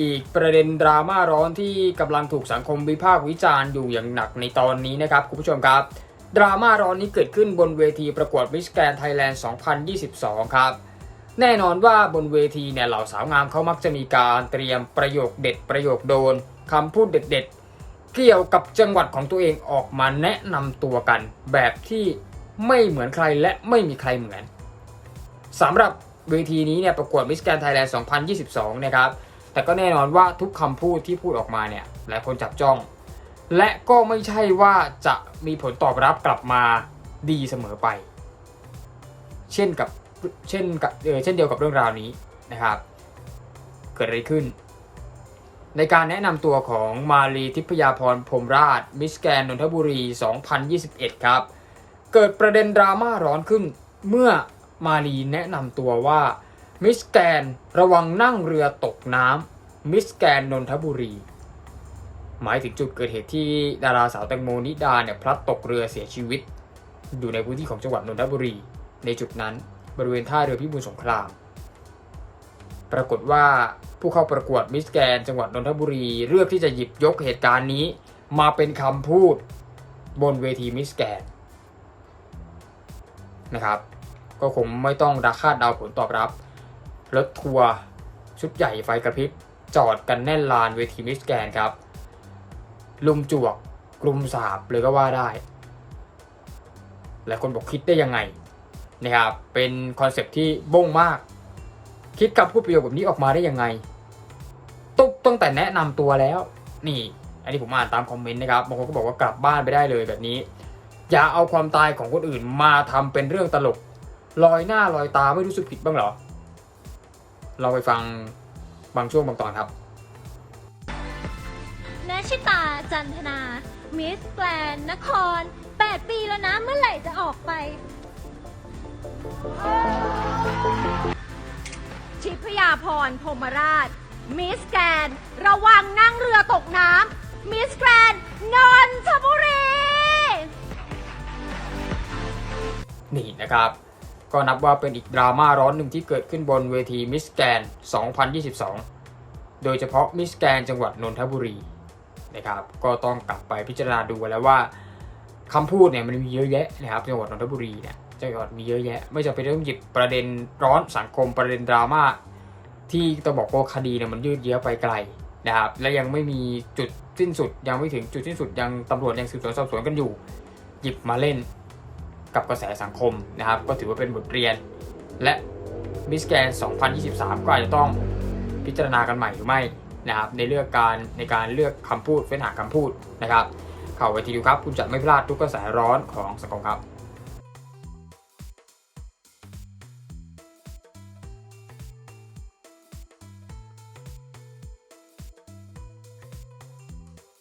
อีกประเด็นดราม่าร้อนที่กำลังถูกสังคมวิพากษ์วิจารณ์อยู่อย่างหนักในตอนนี้นะครับคุณผู้ชมครับ ดราม่าร้อนนี้เกิดขึ้นบนเวทีประกวดมิสแกรนไทยแลนด์ 2022 ครับ แน่นอนว่าบนเวทีเนี่ยเหล่าสาวงามเขามักจะมีการเตรียมประโยคเด็ดประโยคโดนคำพูดเด็ดๆ เกี่ยวกับจังหวัดของตัวเองออกมาแนะนำตัวกัน แบบที่ไม่เหมือนใครและไม่มีใครเหมือนสำหรับเวทีนี้เนี่ยประกวดมิสแกรนไทยแลนด์ 2022 นะครับ แต่ก็แน่นอนว่าทุกคำพูดที่พูดออกมาเนี่ยหลายคนจับจ้อง และก็ไม่ใช่ว่าจะมีผลตอบรับกลับมาดีเสมอไป เช่นกับเช่นกับเออเช่นเดียวกับเรื่องราวนี้นะครับ เกิดอะไรขึ้น ในการแนะนำตัวของมาลีทิพยาพรพรมราช มิสแกนนนทบุรี 2021 ครับ เกิดประเด็นดราม่าร้อนขึ้นเมื่อมาลีแนะนำตัวว่า มิสแกนระวังนั่งเรือตกน้ำมิสแกนนนทบุรี หมายถึงจุดเกิดเหตุที่ดาราสาวแตงโมนิดาเนี่ยพลัดตกเรือเสียชีวิต อยู่ในพื้นที่ของจังหวัดนนทบุรี ในจุดนั้นบริเวณท่าเรือพิบูลสงคราม ปรากฏว่าผู้เข้าประกวดมิสแกนจังหวัดนนทบุรีเลือกที่จะหยิบยกเหตุการณ์นี้ มาเป็นคำพูดบนเวทีมิสแกนนะครับ ก็คงไม่ต้องราคาดเดาผลตอบรับ รถทัวร์ชุดใหญ่ไฟกระพริบจอดกันแน่นลานเวทีมิสแกนครับ ลุมจวกกลุ่มสาบเลยก็ว่าได้ หลายคนบอกคิดได้ยังไงนะครับเป็นคอนเซปที่บงมาก คิดคำพูดประโยคแบบนี้ออกมาได้ยังไง ตุ๊กตั้งแต่แนะนำตัวแล้ว นี่ อันนี้ผมอ่านตามคอมเมนต์นะครับบางคนก็บอกว่ากลับบ้านไปได้เลยแบบนี้ อย่าเอาความตายของคนอื่นมาทำเป็นเรื่องตลกลอยหน้าลอยตาไม่รู้สึกผิดบ้างเหรอ เราไปฟังบางช่วงบางตอนครับนชิตาจันทนา มิสแกรนนคร 8 ปีแล้วนะเมื่อไหร่จะออกไปทิพยาพรพรหมราช มิสแกรนด์ระวังนั่งเรือตกน้ำมิสแกรนด์นนทบุรี นี่นะครับ ก็นับว่าเป็นอีกดราม่าร้อนหนึ่งที่เกิดขึ้นบนเวทีมิสแกน 2022 โดยเฉพาะมิสแกนจังหวัดนนทบุรีนะครับ ก็ต้องกลับไปพิจารณาดูแล้วว่าคำพูดเนี่ยมันมีเยอะแยะนะครับจังหวัดนนทบุรีเนี่ยจังหวัดมีเยอะแยะ ไม่จำเป็นต้องหยิบประเด็นร้อนสังคมประเด็นดราม่าที่ต้องบอกว่าคดีเนี่ยมันยืดเยื้อไปไกลนะครับและยังไม่มีจุดสิ้นสุดยังไม่ถึงจุดสิ้นสุดยังตำรวจยังสืบสวนสอบสวนกันอยู่ หยิบมาเล่น กับกระแสสังคมนะครับ ก็ถือว่าเป็นบทเรียน และมิสแกน 2023 ก็อาจจะต้องพิจารณากันใหม่หรือไม่นะครับ ในเรื่องการในการเลือกคำพูดเฟ้นหาคำพูดนะครับ เข้าไปทีดูครับ คุณจะไม่พลาดทุกกระแสร้อนของสังคมครับ